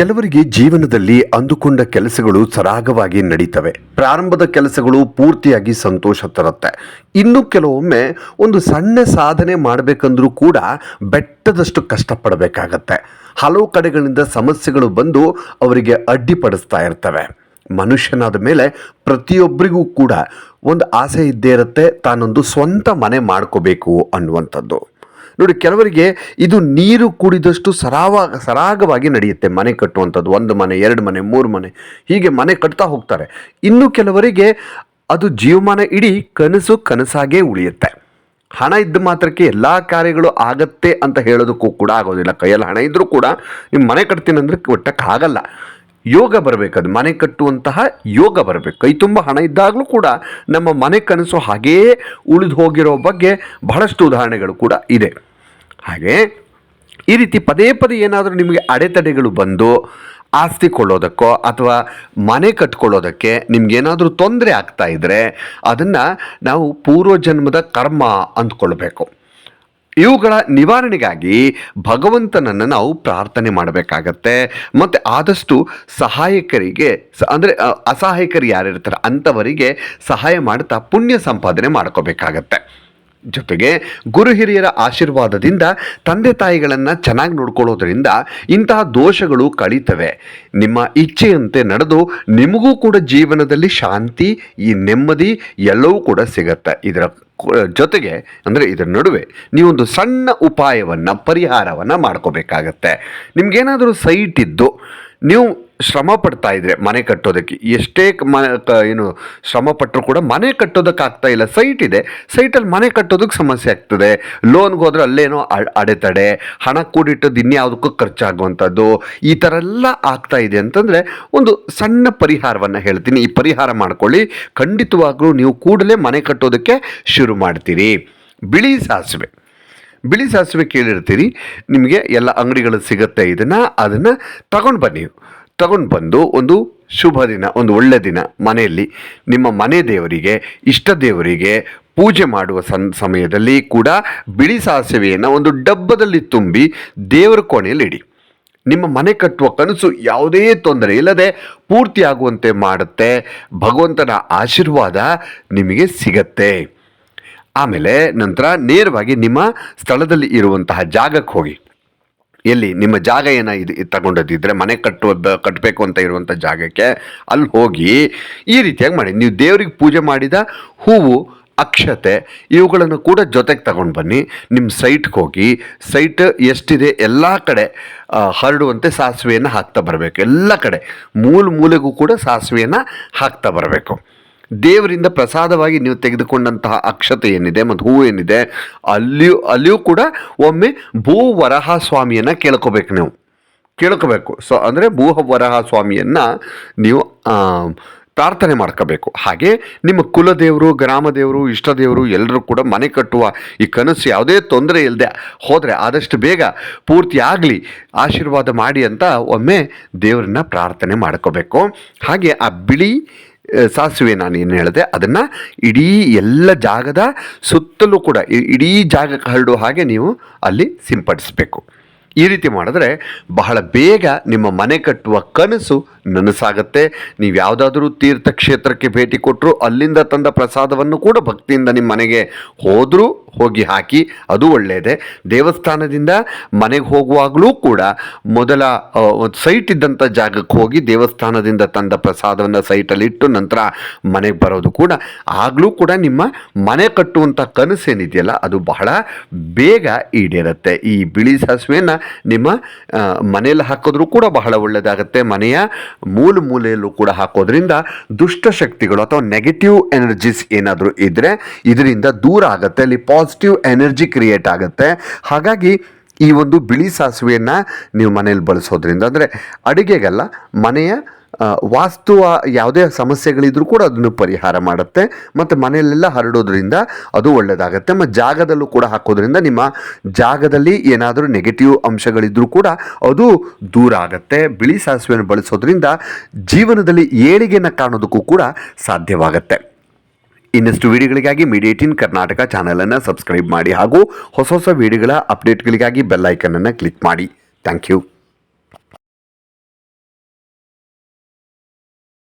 ಕೆಲವರಿಗೆ ಜೀವನದಲ್ಲಿ ಅಂದುಕೊಂಡ ಕೆಲಸಗಳು ಸರಾಗವಾಗಿ ನಡೀತವೆ. ಪ್ರಾರಂಭದ ಕೆಲಸಗಳು ಪೂರ್ತಿಯಾಗಿ ಸಂತೋಷ ತರುತ್ತೆ. ಇನ್ನು ಕೆಲವೊಮ್ಮೆ ಒಂದು ಸಣ್ಣ ಸಾಧನೆ ಮಾಡಬೇಕಂದ್ರೂ ಕೂಡ ಬೆಟ್ಟದಷ್ಟು ಕಷ್ಟಪಡಬೇಕಾಗತ್ತೆ. ಹಲವು ಕಡೆಗಳಿಂದ ಸಮಸ್ಯೆಗಳು ಬಂದು ಅವರಿಗೆ ಅಡ್ಡಿಪಡಿಸ್ತಾ ಇರ್ತವೆ. ಮನುಷ್ಯನಾದ ಮೇಲೆ ಪ್ರತಿಯೊಬ್ಬರಿಗೂ ಕೂಡ ಒಂದು ಆಸೆ ಇದ್ದೇ ಇರುತ್ತೆ, ತಾನೊಂದು ಸ್ವಂತ ಮನೆ ಮಾಡ್ಕೋಬೇಕು ಅನ್ನುವಂಥದ್ದು. ನೋಡಿ, ಕೆಲವರಿಗೆ ಇದು ನೀರು ಕುಡಿದಷ್ಟು ಸರಾವ ಸರಾಗವಾಗಿ ನಡೆಯುತ್ತೆ. ಮನೆ ಕಟ್ಟುವಂಥದ್ದು, ಒಂದು ಮನೆ, ಎರಡು ಮನೆ, ಮೂರು ಮನೆ, ಹೀಗೆ ಮನೆ ಕಟ್ತಾ ಹೋಗ್ತಾರೆ. ಇನ್ನು ಕೆಲವರಿಗೆ ಅದು ಜೀವಮಾನ ಇಡೀ ಕನಸು ಕನಸಾಗೇ ಉಳಿಯುತ್ತೆ. ಹಣ ಇದ್ದ ಮಾತ್ರಕ್ಕೆ ಎಲ್ಲ ಕಾರ್ಯಗಳು ಆಗತ್ತೆ ಅಂತ ಹೇಳೋದಕ್ಕೂ ಕೂಡ ಆಗೋದಿಲ್ಲ. ಕೈಯಲ್ಲಿ ಹಣ ಇದ್ದರೂ ಕೂಡ ನೀವು ಮನೆ ಕಟ್ತೀನಿ ಅಂದರೆ ಆಗಲ್ಲ ಯೋಗ ಬರಬೇಕು ಮನೆ ಕಟ್ಟುವಂತಹ ಯೋಗ ಬರಬೇಕು. ಕೈ ತುಂಬ ಹಣ ಇದ್ದಾಗಲೂ ಕೂಡ ನಮ್ಮ ಮನೆ ಕನಸು ಹಾಗೇ ಉಳಿದು ಹೋಗಿರೋ ಬಗ್ಗೆ ಬಹಳಷ್ಟು ಉದಾಹರಣೆಗಳು ಕೂಡ ಇದೆ. ಹಾಗೆ ಈ ರೀತಿ ಪದೇ ಪದೇ ಏನಾದರೂ ನಿಮಗೆ ಅಡೆತಡೆಗಳು ಬಂದು ಆಸ್ತಿ ಕೊಳ್ಳೋದಕ್ಕೋ ಅಥವಾ ಮನೆ ಕಟ್ಕೊಳ್ಳೋದಕ್ಕೆ ನಿಮ್ಗೇನಾದರೂ ತೊಂದರೆ ಆಗ್ತಾ ಇದ್ದರೆ ಅದನ್ನು ನಾವು ಪೂರ್ವಜನ್ಮದ ಕರ್ಮ ಅಂದ್ಕೊಳ್ಬೇಕು. ಇವುಗಳ ನಿವಾರಣೆಗಾಗಿ ಭಗವಂತನನ್ನು ನಾವು ಪ್ರಾರ್ಥನೆ ಮಾಡಬೇಕಾಗತ್ತೆ. ಮತ್ತು ಆದಷ್ಟು ಸಹಾಯಕರಿಗೆ ಸ ಅಂದರೆ ಅಸಹಾಯಕರು ಯಾರಿರ್ತಾರೆ ಅಂಥವರಿಗೆ ಸಹಾಯ ಮಾಡ್ತಾ ಪುಣ್ಯ ಸಂಪಾದನೆ ಮಾಡ್ಕೋಬೇಕಾಗತ್ತೆ. ಜೊತೆಗೆ ಗುರು ಹಿರಿಯರ ಆಶೀರ್ವಾದದಿಂದ ತಂದೆ ತಾಯಿಗಳನ್ನು ಚೆನ್ನಾಗಿ ನೋಡ್ಕೊಳ್ಳೋದ್ರಿಂದ ಇಂತಹ ದೋಷಗಳು ಕಳೀತವೆ. ನಿಮ್ಮ ಇಚ್ಛೆಯಂತೆ ನಡೆದು ನಿಮಗೂ ಕೂಡ ಜೀವನದಲ್ಲಿ ಶಾಂತಿ, ಈ ನೆಮ್ಮದಿ ಎಲ್ಲವೂ ಕೂಡ ಸಿಗತ್ತೆ. ಇದರ ಜೊತೆಗೆ ಅಂದರೆ ಇದರ ನಡುವೆ ನೀವೊಂದು ಸಣ್ಣ ಉಪಾಯವನ್ನು, ಪರಿಹಾರವನ್ನು ಮಾಡ್ಕೋಬೇಕಾಗತ್ತೆ. ನಿಮಗೇನಾದರೂ ಸೈಟ್ ಇದ್ದು ನೀವು ಶ್ರಮ ಪಡ್ತಾ ಇದ್ರೆ ಮನೆ ಕಟ್ಟೋದಕ್ಕೆ. ಎಷ್ಟೇ ಮನೆ ಏನು ಶ್ರಮ ಪಟ್ಟರು ಕೂಡ ಮನೆ ಕಟ್ಟೋದಕ್ಕೆ ಆಗ್ತಾ ಇಲ್ಲ. ಸೈಟ್ ಇದೆ. ಸೈಟಲ್ಲಿ ಮನೆ ಕಟ್ಟೋದಕ್ಕೆ ಸಮಸ್ಯೆ ಆಗ್ತದೆ. ಲೋನ್ಗೆ ಹೋದ್ರೆ ಅಲ್ಲೇನೋ ಅಡ್- ಅಡೆತಡೆ, ಹಣ ಕೂಡಿಟ್ಟದ್ದು ಇನ್ಯಾವುದಕ್ಕೂ ಖರ್ಚಾಗುವಂಥದ್ದು. ಈ ಥರ ಎಲ್ಲ ಆಗ್ತಾ ಇದೆ ಅಂತಂದರೆ ಒಂದು ಸಣ್ಣ ಪರಿಹಾರವನ್ನು ಹೇಳ್ತೀನಿ. ಈ ಪರಿಹಾರ ಮಾಡ್ಕೊಳ್ಳಿ. ಖಂಡಿತವಾಗ್ಲೂ ನೀವು ಕೂಡಲೇ ಮನೆ ಕಟ್ಟೋದಕ್ಕೆ ಶುರು ಮಾಡ್ತೀರಿ. ಬಿಳಿ ಸಾಸಿವೆ. ಬಿಳಿ ಸಾಸಿವೆ ಕೇಳಿರ್ತೀರಿ. ನಿಮಗೆ ಎಲ್ಲ ಅಂಗಡಿಗಳು ಸಿಗುತ್ತೆ ಇದನ್ನು. ಅದನ್ನು ತಗೊಂಡು ಬನ್ನಿ. ತಗೊಂಡು ಬಂದು ಒಂದು ಶುಭ ದಿನ, ಒಂದು ಒಳ್ಳೆ ದಿನ ಮನೆಯಲ್ಲಿ ನಿಮ್ಮ ಮನೆ ದೇವರಿಗೆ, ಇಷ್ಟ ದೇವರಿಗೆ ಪೂಜೆ ಮಾಡುವ ಸನ್ ಸಮಯದಲ್ಲಿ ಕೂಡ ಬಿಳಿ ಸಾಸಿವೆಯನ್ನು ಒಂದು ಡಬ್ಬದಲ್ಲಿ ತುಂಬಿ ದೇವರ ಕೋಣೆಯಲ್ಲಿ ಇಡಿ. ನಿಮ್ಮ ಮನೆ ಕಟ್ಟುವ ಕನಸು ಯಾವುದೇ ತೊಂದರೆ ಇಲ್ಲದೆ ಪೂರ್ತಿಯಾಗುವಂತೆ ಮಾಡುತ್ತೆ. ಭಗವಂತನ ಆಶೀರ್ವಾದ ನಿಮಗೆ ಸಿಗತ್ತೆ. ಆಮೇಲೆ ನಂತರ ನೇರವಾಗಿ ನಿಮ್ಮ ಸ್ಥಳದಲ್ಲಿ ಇರುವಂತಹ ಜಾಗಕ್ಕೆ ಹೋಗಿ. ಎಲ್ಲಿ? ನಿಮ್ಮ ಜಾಗ ಏನೋ ಇದು ತಗೊಂಡದಿದ್ದರೆ ಮನೆ ಕಟ್ಟುವ ಕಟ್ಟಬೇಕು ಅಂತ ಇರುವಂಥ ಜಾಗಕ್ಕೆ ಅಲ್ಲಿ ಹೋಗಿ ಈ ರೀತಿಯಾಗಿ ಮಾಡಿ. ನೀವು ದೇವರಿಗೆ ಪೂಜೆ ಮಾಡಿದ ಹೂವು, ಅಕ್ಷತೆ ಇವುಗಳನ್ನು ಕೂಡ ಜೊತೆಗೆ ತಗೊಂಡು ಬನ್ನಿ. ನಿಮ್ಮ ಸೈಟ್ಗೆ ಹೋಗಿ ಸೈಟ್ ಎಷ್ಟಿದೆ ಎಲ್ಲ ಕಡೆ ಹರಡುವಂತೆ ಸಾಸಿವೆಯನ್ನು ಹಾಕ್ತಾ ಬರಬೇಕು. ಎಲ್ಲ ಕಡೆ, ಮೂಲ ಮೂಲೆಗೂ ಕೂಡ ಸಾಸಿವೆಯನ್ನು ಹಾಕ್ತಾ ಬರಬೇಕು. ದೇವರಿಂದ ಪ್ರಸಾದವಾಗಿ ನೀವು ತೆಗೆದುಕೊಂಡಂತಹ ಅಕ್ಷತೆ ಏನಿದೆ ಮತ್ತು ಹೂವು ಏನಿದೆ, ಅಲ್ಲಿಯೂ ಅಲ್ಲಿಯೂ ಕೂಡ ಒಮ್ಮೆ ಭೂ ವರಹ ಸ್ವಾಮಿಯನ್ನು ಕೇಳ್ಕೋಬೇಕು ನೀವು. ಕೇಳ್ಕೋಬೇಕು. ಸೊ ಅಂದರೆ ಭೂ ವರಹ ಸ್ವಾಮಿಯನ್ನು ನೀವು ಪ್ರಾರ್ಥನೆ ಮಾಡ್ಕೋಬೇಕು. ಹಾಗೆ ನಿಮ್ಮ ಕುಲದೇವರು, ಗ್ರಾಮದೇವರು, ಇಷ್ಟದೇವರು ಎಲ್ಲರೂ ಕೂಡ ಮನೆ ಕಟ್ಟುವ ಈ ಕನಸು ಯಾವುದೇ ತೊಂದರೆ ಇಲ್ಲದೆ ಹೋದರೆ ಆದಷ್ಟು ಬೇಗ ಪೂರ್ತಿ ಆಗಲಿ, ಆಶೀರ್ವಾದ ಮಾಡಿ ಅಂತ ಒಮ್ಮೆ ದೇವರನ್ನ ಪ್ರಾರ್ಥನೆ ಮಾಡ್ಕೋಬೇಕು. ಹಾಗೆ ಆ ಬಿಳಿ ಸಾಸಿವೆ ನಾನು ಏನು ಹೇಳಿದೆ, ಅದನ್ನು ಇಡೀ ಎಲ್ಲ ಜಾಗದ ಸುತ್ತಲೂ ಕೂಡ ಇಡೀ ಜಾಗಕ್ಕೆ ಹರಡುವ ಹಾಗೆ ನೀವು ಅಲ್ಲಿ ಸಿಂಪಡಿಸಬೇಕು. ಈ ರೀತಿ ಮಾಡಿದ್ರೆ ಬಹಳ ಬೇಗ ನಿಮ್ಮ ಮನೆ ಕಟ್ಟುವ ಕನಸು ನನಸಾಗತ್ತೆ. ನೀವು ಯಾವುದಾದ್ರೂ ತೀರ್ಥಕ್ಷೇತ್ರಕ್ಕೆ ಭೇಟಿ ಕೊಟ್ಟರು ಅಲ್ಲಿಂದ ತಂದ ಪ್ರಸಾದವನ್ನು ಕೂಡ ಭಕ್ತಿಯಿಂದ ನಿಮ್ಮ ಮನೆಗೆ ಹೋದರೂ ಹೋಗಿ ಹಾಕಿ, ಅದು ಒಳ್ಳೆಯದೇ ದೇವಸ್ಥಾನದಿಂದ ಮನೆಗೆ ಹೋಗುವಾಗಲೂ ಕೂಡ ಮೊದಲ ಸೈಟ್ ಇದ್ದಂಥ ಜಾಗಕ್ಕೆ ಹೋಗಿ ದೇವಸ್ಥಾನದಿಂದ ತಂದ ಪ್ರಸಾದವನ್ನು ಸೈಟಲ್ಲಿ ಇಟ್ಟು ನಂತರ ಮನೆಗೆ ಬರೋದು ಕೂಡ. ಆಗಲೂ ಕೂಡ ನಿಮ್ಮ ಮನೆ ಕಟ್ಟುವಂಥ ಕನಸೇನಿದೆಯಲ್ಲ ಅದು ಬಹಳ ಬೇಗ ಈಡೇರುತ್ತೆ. ಈ ಬಿಳಿ ಸಾಸಿವೆಯನ್ನು ನಿಮ್ಮ ಮನೆಯಲ್ಲಿ ಹಾಕಿದ್ರೂ ಕೂಡ ಬಹಳ ಒಳ್ಳೆಯದಾಗುತ್ತೆ ಮನೆಯ ಮೂಲ ಮೂಲೆಯಲ್ಲೂ ಕೂಡ ಹಾಕೋದ್ರಿಂದ ದುಷ್ಟಶಕ್ತಿಗಳು ಅಥವಾ ನೆಗೆಟಿವ್ ಎನರ್ಜೀಸ್ ಏನಾದರೂ ಇದ್ದರೆ ಇದರಿಂದ ದೂರ ಆಗುತ್ತೆ, ಅಲ್ಲಿ ಪಾಸಿಟಿವ್ ಎನರ್ಜಿ ಕ್ರಿಯೇಟ್ ಆಗುತ್ತೆ. ಹಾಗಾಗಿ ಈ ಒಂದು ಬಿಳಿ ಸಾಸಿವೆಯನ್ನು ನೀವು ಮನೆಯಲ್ಲಿ ಬಳಸೋದ್ರಿಂದ, ಅಂದರೆ ಅಡುಗೆಗಲ್ಲ, ಮನೆಯ ವಾಸ್ತು ಯಾವುದೇ ಸಮಸ್ಯೆಗಳಿದ್ರೂ ಕೂಡ ಅದನ್ನು ಪರಿಹಾರ ಮಾಡುತ್ತೆ. ಮತ್ತು ಮನೆಯಲ್ಲೆಲ್ಲ ಹರಡೋದ್ರಿಂದ ಅದು ಒಳ್ಳೆಯದಾಗತ್ತೆ ಮತ್ತು ಜಾಗದಲ್ಲೂ ಕೂಡ ಹಾಕೋದ್ರಿಂದ ನಿಮ್ಮ ಜಾಗದಲ್ಲಿ ಏನಾದರೂ ನೆಗೆಟಿವ್ ಅಂಶಗಳಿದ್ರೂ ಕೂಡ ಅದು ದೂರ ಆಗುತ್ತೆ. ಬಿಳಿ ಸಾಸಿವೆಯನ್ನು ಬಳಸೋದ್ರಿಂದ ಜೀವನದಲ್ಲಿ ಏಳಿಗೆನ ಕಾಣೋದಕ್ಕೂ ಕೂಡ ಸಾಧ್ಯವಾಗುತ್ತೆ. ಇನ್ನಷ್ಟು ವಿಡಿಯೋಗಳಿಗಾಗಿ ಮೀಡಿಯೇಟಿನ್ ಕರ್ನಾಟಕ ಚಾನಲನ್ನು ಸಬ್ಸ್ಕ್ರೈಬ್ ಮಾಡಿ ಹಾಗೂ ಹೊಸ ಹೊಸ ವಿಡಿಯೋಗಳ ಅಪ್ಡೇಟ್ಗಳಿಗಾಗಿ ಬೆಲ್ ಐಕನನ್ನು ಕ್ಲಿಕ್ ಮಾಡಿ. Thank you.